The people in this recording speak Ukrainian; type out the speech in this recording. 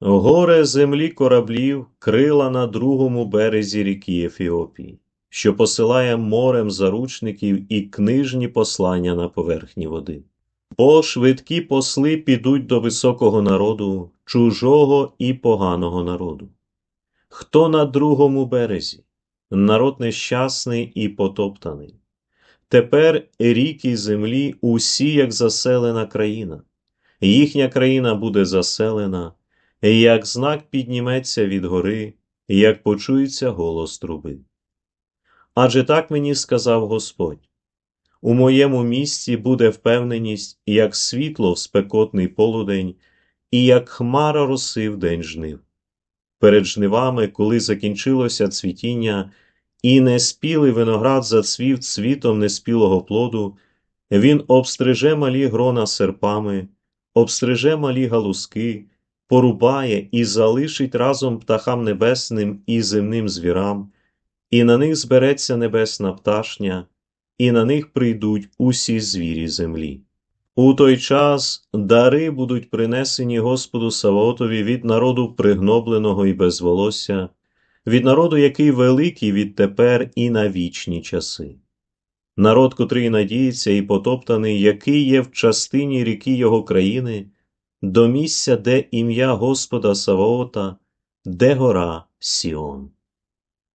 Горе землі кораблів, крила на другому березі ріки Ефіопії, що посилає морем заручників і книжні послання на поверхні води. Бо швидкі посли підуть до високого народу, чужого і поганого народу. Хто на другому березі? Народ нещасний і потоптаний. Тепер ріки землі усі, як заселена країна. Їхня країна буде заселена, як знак підніметься від гори, як почується голос труби. Адже так мені сказав Господь: у моєму місті буде впевненість, як світло в спекотний полудень, і як хмара роси в день жнив. Перед жнивами, коли закінчилося цвітіння, і неспілий виноград зацвів цвітом неспілого плоду, він обстриже малі грона серпами, обстриже малі галузки, порубає і залишить разом птахам небесним і земним звірам, і на них збереться небесна пташня, і на них прийдуть усі звірі землі. У той час дари будуть принесені Господу Саваотові від народу пригнобленого і без волосся, від народу, який великий відтепер і на вічні часи. Народ, котрий надіється і потоптаний, який є в частині ріки його країни, до місця, де ім'я Господа Савоота, де гора Сіон.